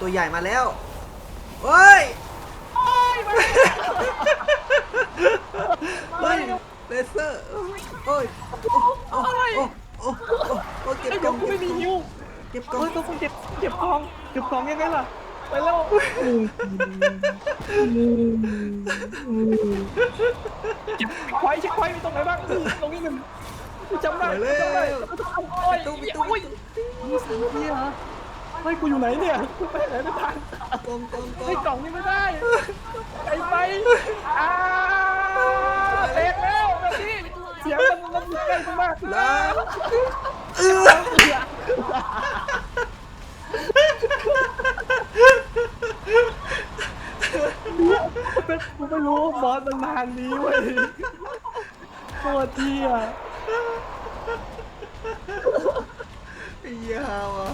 ตัวใหญ่มาแล้วเฮ้ยเฮ้ยเลเซอร์โอ้ยโอ้โอ้โอ้โอ้โอ้เก็บไอ้กกล่อองงกูไม่มีนิ้วเก็บกล่องเฮ้ยต้องเก็บเก็บกองเก็บกองยังไงล่ะไปแล้วเก็บควายเช็คควายมีตรงไหนบ้างตรงนี้หนึ่งจำได้ไปเลยจำได้โอ้ยตู้โอ้มียตู้มีโอ้ยตู้นี่ เหรอเฮ้ยกูอยู่ไหนเนี่ยกูไปไหนไม่ทันกลมกลมกลไอ้ยงกล่องนี่ไม่ได้ไปไปอ่าเตะแล้วแบบนี้เสียงมันมันใกล้กูมากแล้วเออเป็นกูไม่รู้บอสมันมาทางนี้เว้ยโคตรเที่ย ไอ้เหี้ยฮาวอะ